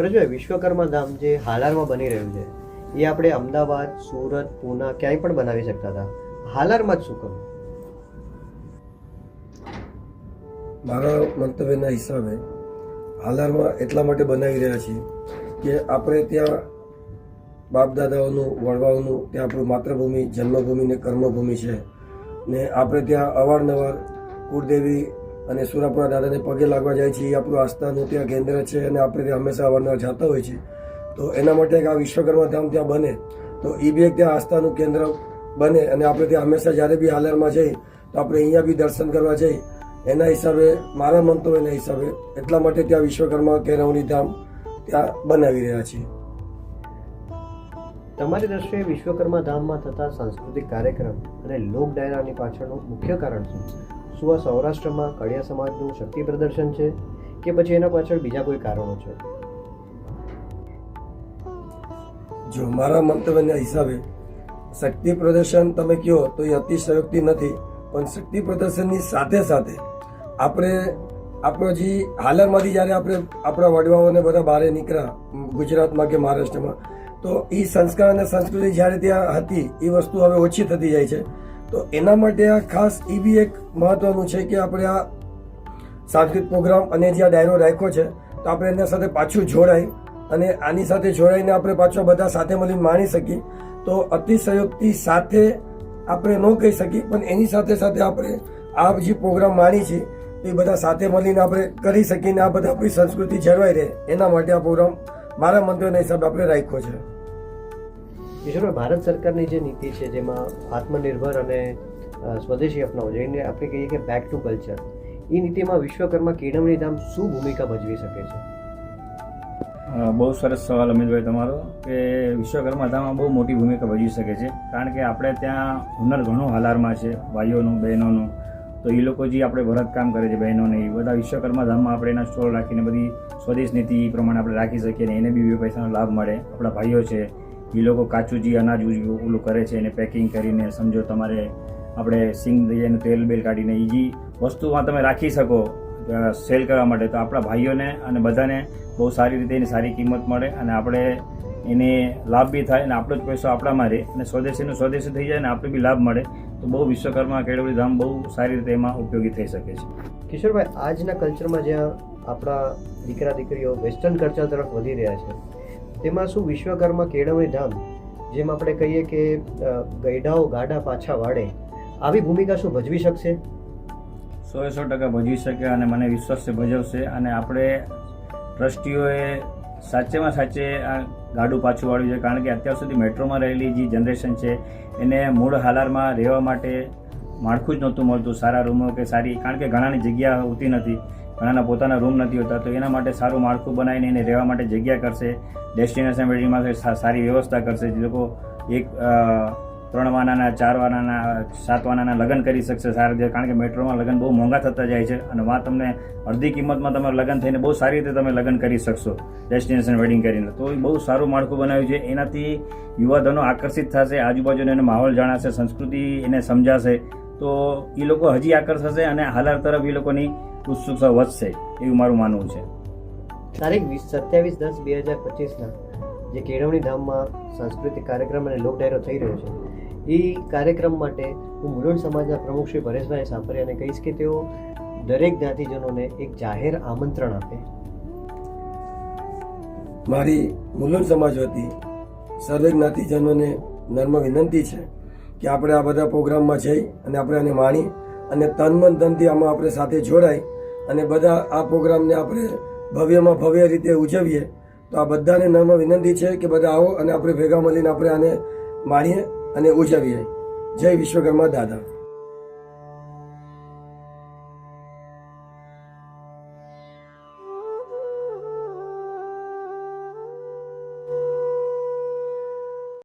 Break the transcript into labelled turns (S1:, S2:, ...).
S1: કિશોરભાઈ વિશ્વકર્મા ધામ જે હાલારમાં બની રહ્યું છે, એ આપણે અમદાવાદ, સુરત, પૂના ક્યાંય પણ બનાવી શકતા હતા. હાલારમાં જ શું કરવું?
S2: મારા મંતવ્યના હિસાબે હાલારમાં એટલા માટે બનાવી રહ્યા છીએ કે આપણે ત્યાં બાપ દાદાઓનું વડવાઓનું ત્યાં આપણું માતૃભૂમિ, જન્મભૂમિ ને કર્મભૂમિ છે. ને આપણે ત્યાં અવારનવાર કુળદેવી અને સુરાપુરા દાદાને પગે લાગવા જાય છે. એ આપણું આસ્થાનું ત્યાં કેન્દ્ર છે અને આપણે ત્યાં હંમેશા અવારનવાર જતા હોય છે. તો એના માટે આ વિશ્વકર્મા ધામ ત્યાં બને. તો એ બી એક ત્યાં આસ્થાનું કેન્દ્ર બને અને આપણે ત્યાં હંમેશા જ્યારે બી હાલરમાં જઈએ તો આપણે અહીંયા બી દર્શન કરવા જઈએ એના હિસાબે, મારા મંતવ્યના હિસાબે એટલા માટે ત્યાં વિશ્વકર્મા કેરવણી ધામ ત્યાં બનાવી રહ્યા છીએ
S1: તમારી દ્રષ્ટિએ વિશ્વકર્મા ધામમાં થતા સાંસ્કૃતિક કાર્યક્રમ અને લોક ડાયરાની પાછળનું મુખ્ય કારણ શું? શું આ સૌરાષ્ટ્રમાં કડિયા સમાજનું શક્તિ પ્રદર્શન છે કે પછી એના પાછળ બીજા કોઈ કારણો છે?
S2: જો મારા મંતવ્યના હિસાબે શક્તિ પ્રદર્શન તમે કહો તો એ અતિશયોક્તિ નથી, પણ શક્તિ પ્રદર્શનની સાથે સાથે આપણે, આપણો જે હાલરમાંથી જ્યારે આપણે આપણા વડવાઓને બધા બહાર નીકળ્યા ગુજરાતમાં કે મહારાષ્ટ્રમાં, તો એ સંસ્કાર અને સંસ્કૃતિ જ્યારે ત્યાં હતી એ વસ્તુ હવે ઓછી થતી જાય છે. તો એના માટે આ ખાસ એ બી એક મહત્વનું છે કે આપણે આ સાંસ્કૃતિક પ્રોગ્રામ અને જે આ ડાયરો રાખ્યો છે, તો આપણે એના સાથે પાછું જોડાય અને આની સાથે જોડાઈને આપણે પાછો બધા સાથે મળીને માણી શકીએ. તો અતિશયોક્તિ સાથે આપણે ન કહી શકીએ, પણ એની સાથે સાથે આપણે આ જે પ્રોગ્રામ માણી છે એ બધા સાથે મળીને આપણે કરી શકીએ ને આ બધા આપણી સંસ્કૃતિ જળવાઈ રહે. એના માટે આ પ્રોગ્રામ મારા મંત્રના હિસાબે આપણે રાખ્યો છે.
S1: કિશોરભાઈ ભારત સરકારની જે નીતિ છે, જેમાં આત્મનિર્ભર અને સ્વદેશી અપનાવો, જેને આપણે કહીએ કે બેક ટુ કલ્ચર એ નીતિમાં વિશ્વકર્મા કેળવણી ધામ શું ભૂમિકા ભજવી શકે છે?
S3: બહુ સરસ સવાલ, અમિતભાઈ, તમારો કે વિશ્વકર્મા ધામમાં બહુ મોટી ભૂમિકા ભજવી શકે છે. કારણ કે આપણે ત્યાં હુનર ઘણો હાલારમાં છે, ભાઈઓનું, બહેનોનું. તો એ લોકો જે આપણે ભરતકામ કરે છે, બહેનોને એ બધા વિશ્વકર્મા ધામમાં આપણે એના સ્ટોલ રાખીને બધી સ્વદેશ નીતિ પ્રમાણે આપણે રાખી શકીએ ને એને બી બે પૈસાનો લાભ મળે. આપણા ભાઈઓ છે એ લોકો કાચું જે અનાજ ઓલું કરે છે એને પેકિંગ કરીને સમજો તમારે આપણે સિંગ એનું તેલ બેલ કાઢીને એ જે વસ્તુમાં તમે રાખી શકો સેલ કરવા માટે. તો આપણા ભાઈઓને અને બધાને બહુ સારી રીતે એની સારી કિંમત મળે અને આપણે એને લાભ બી થાય અને આપણો જ પૈસો આપણામાં રહે. અને સ્વદેશીનું સ્વદેશી થઈ જાય ને આપણે બી લાભ મળે. તો બહુ વિશ્વકર્મા કેળવણી ધામ બહુ સારી રીતે એમાં ઉપયોગી થઈ શકે છે.
S1: કિશોરભાઈ, આજના કલ્ચરમાં જ્યાં આપણા દીકરા દીકરીઓ વેસ્ટર્ન કલ્ચર તરફ વધી રહ્યા છે તેમાં શું વિશ્વકર્મા કેળવણી ધામ જેમ આપણે કહીએ કે અ, ગઈઢાઓ ગાડા પાછા વાળે આવી ભૂમિકા શું ભજવી શકશે?
S3: સો સો ટકા ભજવી શકે અને મને વિશ્વાસ છે ભજવશે. અને આપણે ટ્રસ્ટીઓએ સાચેમાં સાચે આ ગાડું પાછું વાળ્યું છે કારણ કે અત્યાર સુધી મેટ્રોમાં રહેલી જે જનરેશન છે એને મૂળ હાલારમાં રહેવા માટે માળખું જ નહોતું મળતું સારા રૂમો કે સારી કારણ કે ઘણાની જગ્યા હોતી નથી. ઘણાના પોતાના રૂમ નથી હોતા, તો એના માટે સારું માળખું બનાવીને એને રહેવા માટે જગ્યા કરશે ડેસ્ટિનેશન વેડિંગમાં સારી વ્યવસ્થા કરશે, જે લોકો એક ત્રણ વાનાના, ચાર વાનાના, સાત વાનાના લગ્ન કરી શકશે સારી રીતે કારણ કે મેટ્રોમાં લગ્ન બહુ મોંઘા થતા જાય છે અને વાં તમને અડધી કિંમતમાં તમે લગ્ન થઈને બહુ સારી રીતે તમે લગ્ન કરી શકશો ડેસ્ટિનેશન વેડિંગ કરીને. તો એ બહુ સારું માળખું બનાવ્યું છે. એનાથી યુવાધનો આકર્ષિત થશે, આજુબાજુનો એનો માહોલ જણાશે, સંસ્કૃતિ એને સમજાશે તો એ લોકો હજી આકર્ષશે અને હાલાર તરફ એ લોકોની ઉત્સુકતા વધશે એવું મારું માનવું છે.
S1: તારીખ વીસ સત્યાવીસ દસ બે હજાર પચીસના જે કેળવણી ધામમાં સાંસ્કૃતિક કાર્યક્રમ અને લોક ડાયરો થઈ રહ્યો છે એ કાર્યક્રમ માટે હું મુલુંડ સમાજના પ્રમુખ શ્રી પરેશભાઈ સાપરિયાને કહીશ કે તેઓ દરેક જ્ઞાતિજનોને એક જાહેર આમંત્રણ આપે.
S2: મારી મુલુંડ સમાજ વતી સર્વે જ્ઞાતિજનોને નર્મ વિનંતી છે કે આપણે આ બધા પ્રોગ્રામમાં જઈ અને આપણે આને માણી અને તન મન ધનથી આમાં આપણે સાથે જોડાય અને બધા આ પ્રોગ્રામને આપણે ભવ્યમાં ભવ્ય રીતે ઉજવીએ, તો આ બધાને નર્મ વિનંતી છે કે બધા આવો અને આપણે ભેગા મળીને આપણે આને માણીએ અને ઉજવીએ. જય વિશ્વકર્મા દાદા.